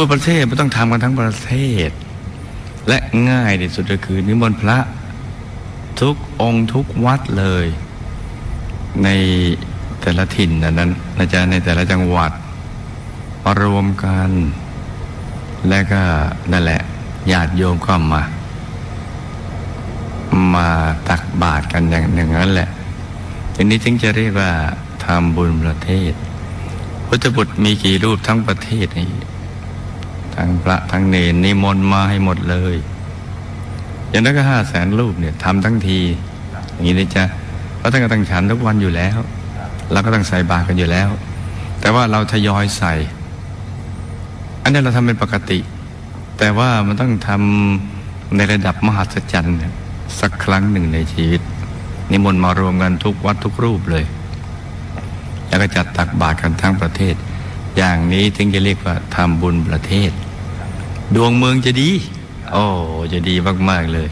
บุญประเทศไม่ต้องทำกันทั้งประเทศ และง่ายที่สุดก็คือนิมนต์พระทุกองค์ทุกวัดเลย ในแต่ละถิ่นนั้นนะจ๊ะในแต่ละจังหวัดมารวมกัน และก็นั่นแหละญาติโยมก็มา มาตักบาตรกันอย่างอย่งนั้นแหละทีนี้ถึงจะเรียกว่าทำบุญประเทศ พุทธบุตรมีกี่รูปทั้งประเทศนี่ ทั้งพระทั้งเนรนิมนต์มาให้หมดเลย อย่างนั้นก็ห้าแสนรูปเนี่ยทำทั้งที อย่างนี้นะจ๊ะเพราะท่านก็ตั้งฉันทุกวันอยู่แล้วเราก็ต้องใส่บาตรกันอยู่แล้ว แต่ว่าเราทยอยใส่ อันนี้เราทำเป็นปกติ แต่ว่ามันต้องทำในระดับมหัศจรรย์สักครั้งหนึ่งในชีวิต นิมนต์มารวมกันทุกวัดทุกรูปเลยแล้วก็จัดตักบาตรกันทั้งประเทศ อย่างนี้ถึงจะเรียกว่าทำบุญประเทศ ดวงเมืองจะดี โอ้ จะดีมาก ๆ เลย